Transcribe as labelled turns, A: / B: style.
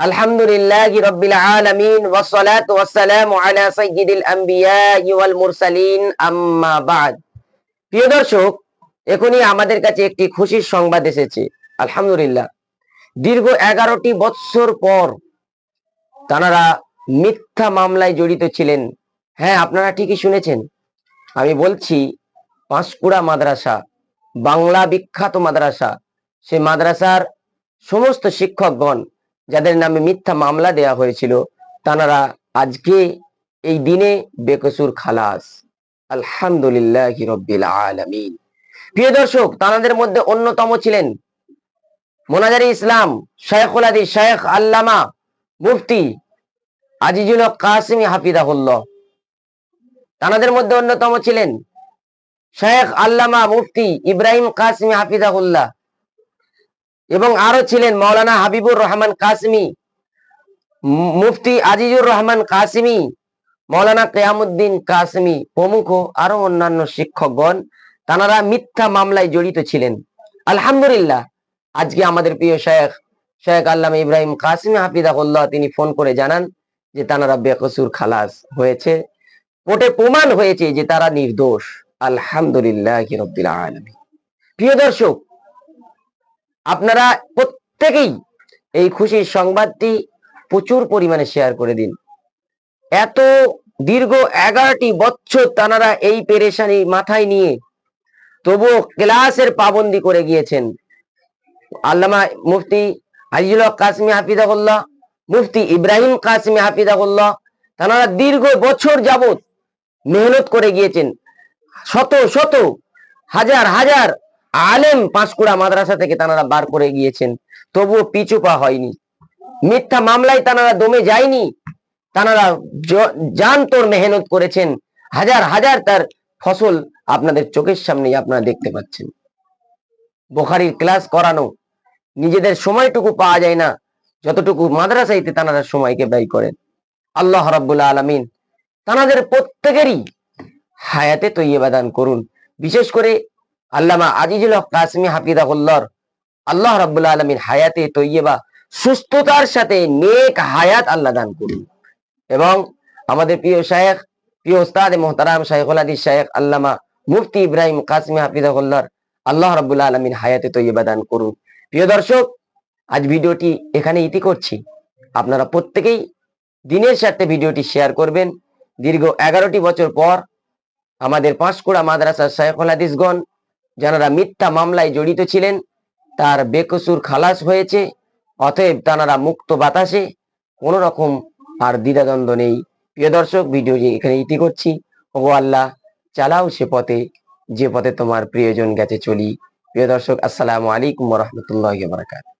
A: আলহামদুলিল্লাহি রাব্বিল আলামিন ওয়াস সালাতু ওয়াস সালামু আলা সাইয়্যিদিল মুরসালিন, আম্মা প্রিয় দর্শক, এখনই আমাদের কাছে একটি খুশির সংবাদ এসেছে। আলহামদুলিল্লাহ। দীর্ঘ এগারোটি বৎসর পর মিথ্যা মামলায় জড়িত ছিলেন। হ্যাঁ আপনারা ঠিকই শুনেছেন। আমি বলছি, পাঁশকুড়া মাদ্রাসা, বাংলা বিখ্যাত মাদ্রাসা, সে মাদ্রাসার সমস্ত শিক্ষকগণ যাদের নামে মিথ্যা মামলা দেয়া হয়েছিল, তারা আজকে এই দিনে বেকসুর খালাস। আলহামদুলিল্লাহ আলামিন। প্রিয় দর্শক, তাদের মধ্যে অন্যতম ছিলেন মোনাজারি ইসলাম শেখুল আদি শেখ আল্লামা মুফতি আজিজুল কাসিমি হাফিদাহুল্লাহ তাদের মধ্যে অন্যতম ছিলেন শেখ আল্লামা মুফতি ইব্রাহিম কাসিমি হাফিদাহুল্লাহ এবং আরও ছিলেন মাওলানা হাবিবুর রহমান কাসমি, মুফতি আজিজুর রহমান কাসমি মাওলানা কেয়ামুদ্দিন কাসমি প্রমুখ আরও অন্যান্য শিক্ষকগণ, তারা মিথ্যা মামলায় জড়িত ছিলেন। আলহামদুলিল্লাহ, আজকে আমাদের প্রিয় শেখ শেখ আল্লামা ইব্রাহিম কাসমি হাফিদাহুল্লাহ তিনি ফোন করে জানান যে তারা বেকসুর খালাস হয়েছে। কোর্টে প্রমাণ হয়েছে যে তারা নির্দোষ। আলহামদুলিল্লাহ প্রিয় দর্শক আপনারা প্রত্যেকেই এই খুশির সংবাদটি প্রচুর পরিমাণে শেয়ার করে দিন। এত দীর্ঘ এগারোটি বছর তানারা এই পেরেশানি মাথায় নিয়ে তবুও ক্লাসের পাবন্দি করে গিয়েছেন। আল্লামা মুফতি আজিজুল কাসমি হাফিজাহুল্লাহ, মুফতি ইব্রাহিম কাসমি হাফিজাহুল্লাহ তারা দীর্ঘ বছর যাবত মেহনত করে গিয়েছেন। শত শত, হাজার হাজার আলেম পাঁশকুড়া মাদ্রাসা থেকে তারা বার করে গিয়েছেন। তবুও পিছু পা হয়নি। মিথ্যা মামলায় তারা দমে যায়নি। তারা জান তোর মেহনত করেছেন। হাজার হাজার তার ফসল আপনাদের চোখের সামনে আপনারা দেখতে পাচ্ছেন। বোখারির ক্লাস করানো। নিজেদের সময়টুকু পাওয়া যায় না। যতটুকু মাদ্রাসাইতে তারা সময়কে ব্যয় করেন। আল্লাহ রাব্বুল আলামিন তানাদের প্রত্যেকেরই হায়াতে তৈয়বা দান করুন। বিশেষ করে আল্লামা আজিজুল হক কাসমি হাফিদাহুল্লাহর আল্লাহ রাব্বুল আলামিন হায়াতে তৈয়বা, সুস্থতার সাথে নেক হায়াত আল্লাহ দান করুন। এবং আমাদের প্রিয় শায়েখ, প্রিয় ওস্তাদ মোহতারাম শাইখুল হাদিস শায়েখ আল্লামা মুফতি ইব্রাহিম কাসমি হাফিজাহুল্লাহর আল্লাহ রাব্বুল আলামিন হায়াতে তৈয়বা দান করুন। প্রিয় দর্শক, আজ ভিডিওটি এখানে ইতি করছি। আপনারা প্রত্যেকেই দিনের সাথে ভিডিওটি শেয়ার করবেন। দীর্ঘ এগারোটি বছর পর আমাদের পাঁশকুড়া মাদ্রাসার শাইখুল হাদিসগণ যারা মিথ্যা মামলায় জড়িত ছিলেন, তার বেকসুর খালাস হয়েছে, অতএব তারা মুক্ত বাতাসে কোনো রকম আর দ্বিধাদ্বন্দ্ব নেই। প্রিয় দর্শক ভিডিওটি এখানে ইতি করছি ও আল্লাহ, চালাও সে পথে, যে পথে তোমার প্রিয়জন গেছে চলি। প্রিয় দর্শক, আসসালামু আলাইকুম রহমতুল্লাহ বারাকাত